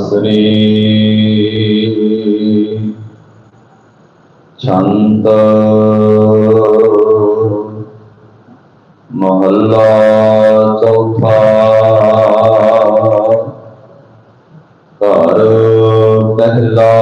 ਸਾਹਿਬ ਜੀ ਮਹੱਲਾ ਚੌਥਾ ਘਰ ਪਹਿਲਾ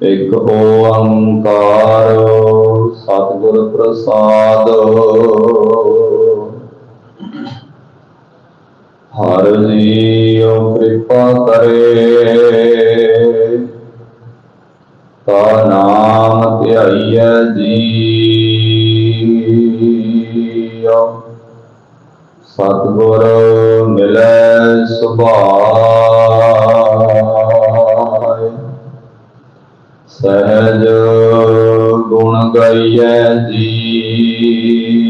ਇੱਕ ਓੰਕਾਰ ਸਤਿਗੁਰ ਪ੍ਰਸਾਦ ਜੀਉ ਕਿਰਪਾ ਕਰੇ। ਤਾ ਨਾਮ ਧਿਆਈਐ ਜੀਉ। ਸਤਿਗੁਰ ਮਿਲੈ ਸੁਭਾਇ ਸਹਿਜ ਗੁਣ ਗਾਈਐ ਜੀ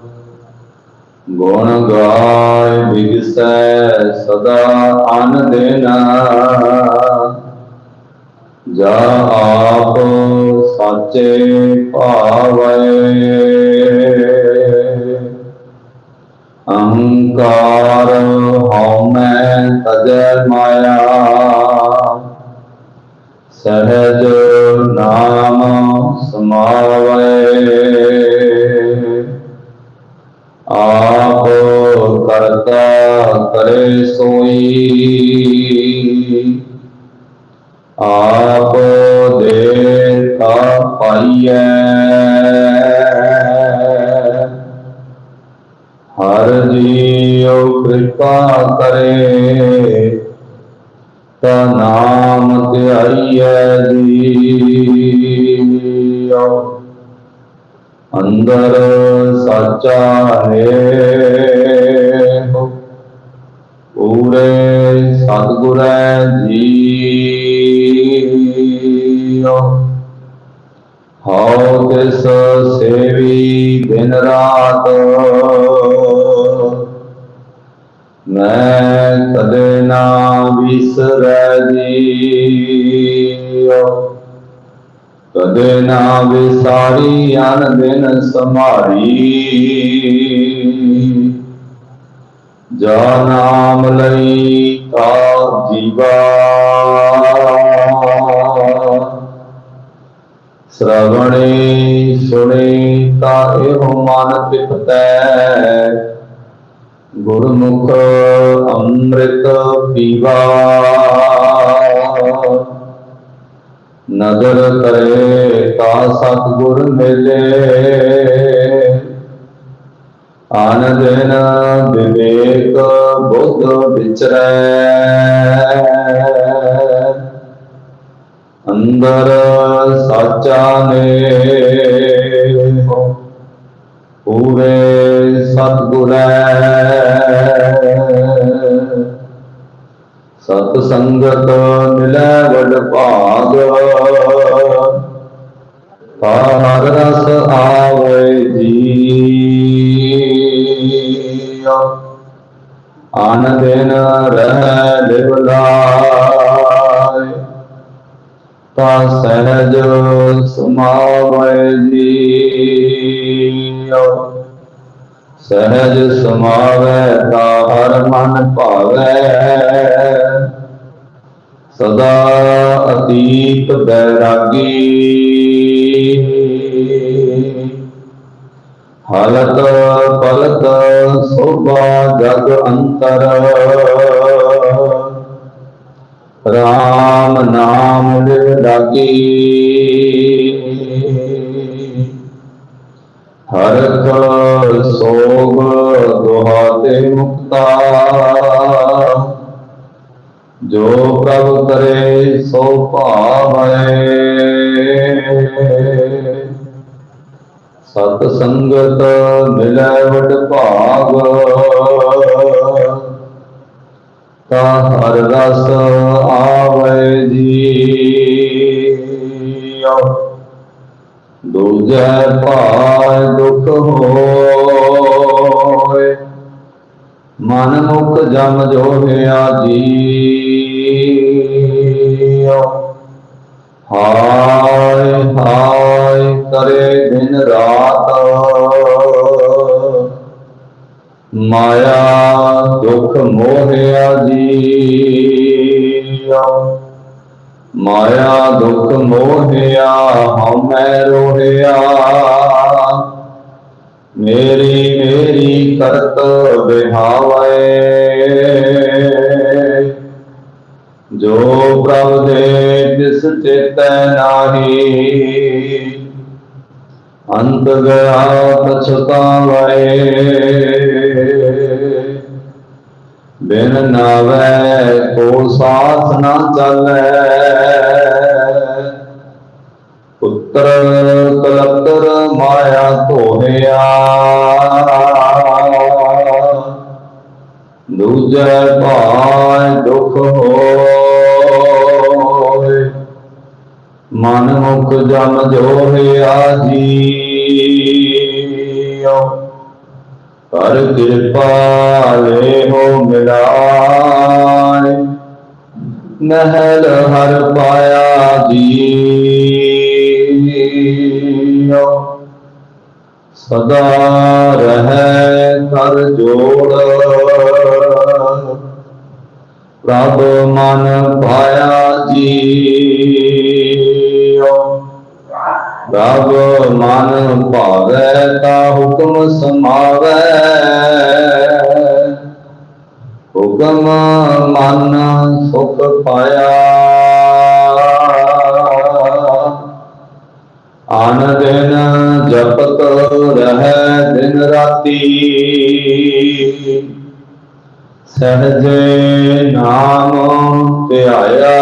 ਗੁਣ ਗਾਇ ਵਿਗਸੈ ਸਦਾ ਅਨ ਦਿਨ। ਜਾ ਆਪ ਸਾਚੇ ਭਾਵੈ। ਅਹੰਕਾਰ ਹਉਮੈ ਤਜੈ ਮਾਇਆ। ਕਰੇ ਸੋਈ। ਆਪ ਦੇ ਤਾ ਪਾਈਐ। ਹਰ ਜੀਉ ਕਿਰਪਾ ਕਰੇ। ਤਾ ਨਾਮ ਧਿਆਈਐ ਜੀਉ। ਅੰਦਰ ਸਾਚਾ ਹੈ। ਪੂਰੇ ਸਤਿਗੁਰੈ ਜੀਉ। ਹਉ ਤਿਸ ਸੇਵੀ ਦਿਨ ਰਾਤ। ਮੈਂ ਕਦੇ ਨਾ ਵਿਸਰੈ ਜੀਉ। ਕਦੇ ਨਾ ਵਿਸਾਰੀ ਅਨ ਦਿਨ ਸਮਾਰੀ ਜਾ ਨਾਮ ਲਈ ਤਾ ਜੀਵਾ ਸ਼ਰਵਣੇ ਸੁਣੇ ਤਾ ਇਹੋ ਮਨ ਤਿਪਤੈ ਗੁਰਮੁਖ ਅੰਮ੍ਰਿਤ ਪੀਵਾ। ਨਦਰ ਕਰੇ ਤਾ ਸਤਿਗੁਰ ਮਿਲੇ। ਆਨ ਦਿਨ ਵਿਵੇਕ ਬੁੱਧ ਵਿਚਰੈ। ਅੰਦਰ ਸਾਚਾ ਨੇ ਪੂਰੇ ਸਤਿਗੁਰੈ ਸਤ ਸੰਗਤ ਮਿਲੈ ਵਡ ਭਾਗ ਹਰ ਰਸ ਆਵੇ ਆਨ ਦਿਨ ਰਹਿ ਲਿਵ ਲਾਇ ਤਾ ਸਹਿਜ ਸਮਾਵੈ ਜੀਉ। ਸਹਿਜ ਸਮਾਵੈ ਤਾ ਹਰ ਮਨ ਭਾਵੈ। ਸਦਾ ਅਤੀਤ ਬੈਰਾਗੀ। ਹਾਲਤ ਪਲਤ ਸੋਭਾ ਜਗ ਅੰਤਰ। ਰਾਮ ਨਾਮ ਲਿਵ ਲਾਗੀ। ਹਰਖ ਸੋਗ ਦੁਹਾਤੇ ਮੁਕਤਾ। ਜੋ ਪ੍ਰਭ ਕਰੇ ਸੋ ਭਾਵੈ। ਸਤ ਸੰਗਤ ਮਿਲੈ ਵਡ ਭਾਗ। ਤਾ ਹਰ ਰਸ ਆਵੈ ਜੀਉ। ਦੂਜੈ ਭਾਇ ਦੁਖ ਹੋਏ। ਮਨ ਮੁਖ ਜਮ ਜੋਹਿਆ ਜੀ ਹਾਏ ਹਾਏ ਕਰੇ ਦਿਨ ਰਾਤ। ਮਾਇਆ ਦੁਖ ਮੋਹਿਆ ਜੀ ਮਾਇਆ ਦੁਖ ਮੋਹਿਆ ਹਮੈ ਰੋਹਿਆ। ਮੇਰੀ ਮੇਰੀ ਕਰਤ ਬਿਹਾਵੇ। ਜੋ ਪ੍ਰਭ ਦੇ ਤਿਸ ਚੇਤੈ ਨਾਹੀ ਅੰਤ ਗਿਆ ਪਛਤਾਵੇ। ਬਿਨ ਨਾਵੇ ਕੋ ਸਾਥ ਨਾ ਚੱਲੈ। ਪੁੱਤਰ ਕਲਤਰ ਮਾਇਆ ਧੋਹਿਆ ਦੂਜੈ ਭਾਇ ਦੁਖ ਹੋਏ ਮਨ ਮੁਖ ਜਮ ਜੋਹਿਆ ਜੀਉ ਕਰ ਕਿਰਪਾ ਲੈ ਹੋ ਮਿਲਾਏ। ਨਹਿਲ ਹਰ ਪਾਇਆ ਜੀਉ ਸਦਾ ਰਹੇ ਕਰ ਜੋੜ। ਪ੍ਰਭ ਮਨ ਭਾਇਆ ਜੀ ਪ੍ਰਭ ਮਨ ਭਾਵੈ ਤਾ ਹੁਕਮ ਸਮਾਵੈ। ਹੁਕਮ ਮਨ ਸੁਖ ਪਾਇਆ। ਆਨ ਦਿਨ ਜਪਤ ਰਹਿ ਦਿਨ ਰਾਤੀ। ਸਹਜੇ ਨਾਮ ਧਿਆਇਆ।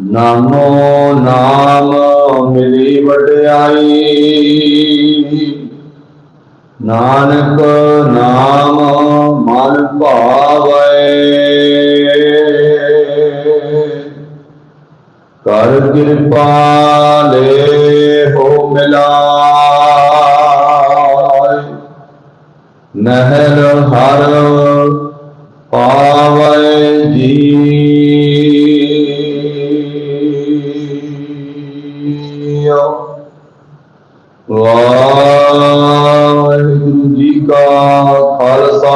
ਨਾਮੋ ਨਾਮ ਮਿਲੀ ਵਡਿਆਈ। ਨਾਨਕ ਨਾਮ ਮਨ ਭਾਵੈ। ਕਰ ਕਿਰਪਾ ਲੈ ਹੋ ਮਿਲਾਏ। ਨਹਿਰ ਹਰ ਪਾਵੈ ਜੀਉ ਵਾਹਿਗੁਰੂ ਜੀ ਕਾ ਖਾਲਸਾ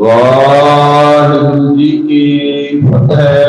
ਵਾਹਿਗੁਰੂ ਜੀ ਕੀ ਫਤਿਹ।